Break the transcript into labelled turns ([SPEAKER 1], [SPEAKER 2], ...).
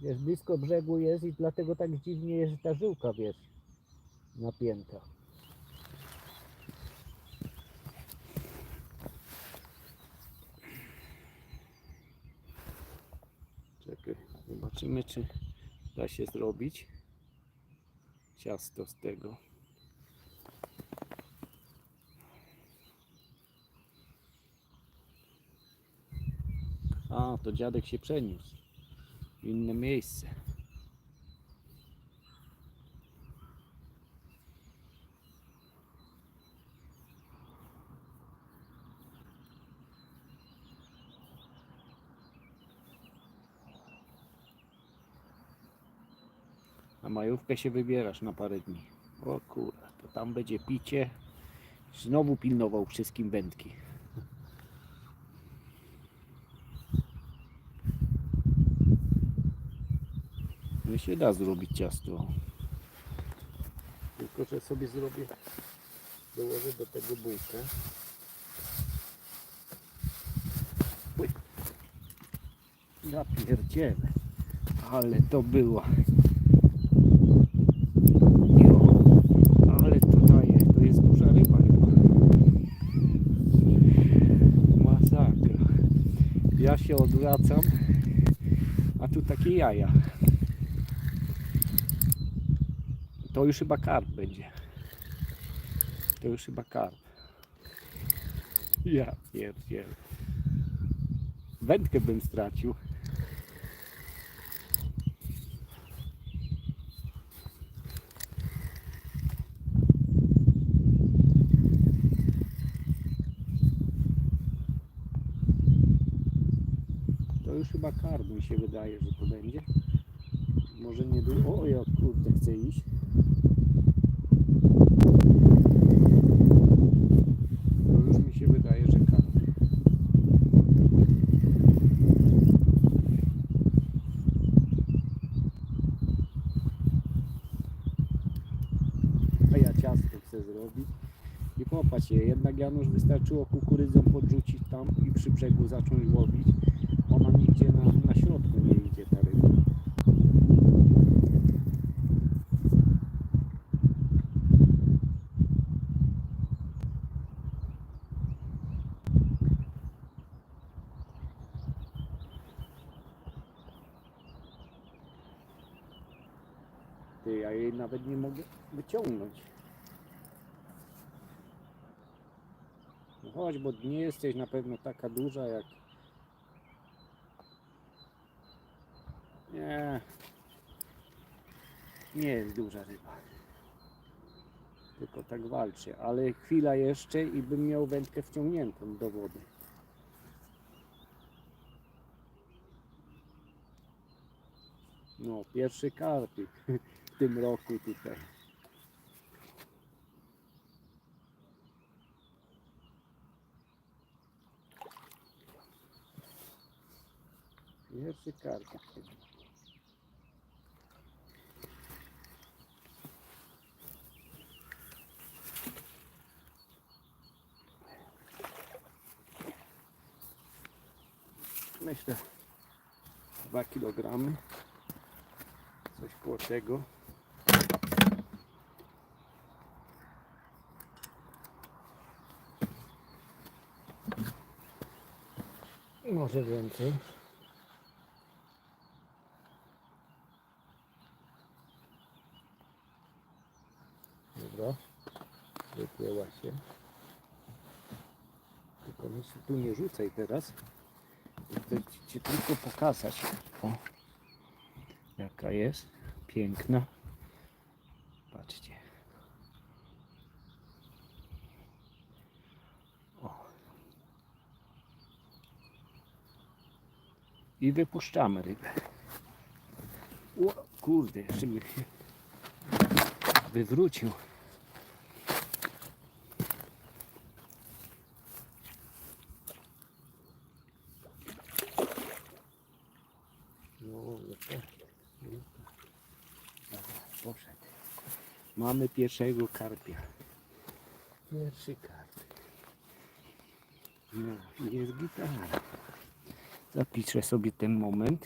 [SPEAKER 1] Wiesz, blisko brzegu jest i dlatego tak dziwnie jest ta żyłka, wiesz, napięta. Czekaj, zobaczymy czy da się zrobić ciasto z tego. A, to dziadek się przeniósł inne miejsce. Na majówkę się wybierasz na parę dni. O kurwa, to tam będzie picie. Znowu pilnował wszystkim wędki. No się da zrobić ciasto. Tylko, że sobie zrobię, dołożę do tego bułkę. Ja pierdzielę. Ale to była. Jo, ale to daje. To jest duża ryba chyba. Masakra. Ja się odwracam, a tu takie jaja. To już chyba karp będzie. To już chyba karp. Ja pierdzielę. Wędkę bym stracił. To już chyba karp mi się wydaje, że to będzie. Może nie było. O, ja kurde chcę iść. To już mi się wydaje, że karp. A ja ciasto chcę zrobić. I popatrz je, jednak Janusz wystarczyło kukurydzą podrzucić tam i przy brzegu zacząć łowić. Ona nigdzie na, na środku nie idzie ta ryba. Ty, ja jej nawet nie mogę wyciągnąć. No chodź, bo nie jesteś na pewno taka duża jak... Nie. Nie jest duża ryba. Tylko tak walczy, ale chwila jeszcze i bym miał wędkę wciągniętą do wody. No, pierwszy karpik tym roku tutaj. Pierwszy karpik. Myślę 2 kg. Coś koło tego. Może więcej. Dobra. Wypłyła się. Tylko tu nie rzucaj teraz. Chcę ci tylko pokazać. O. Jaka jest. Piękna. Patrzcie. O. I wypuszczamy rybę. O, kurde, jeszcze by się wywrócił. No. Mamy pierwszego karpia. Pierwszy karp. No, jest gitara. Zapiszę sobie ten moment.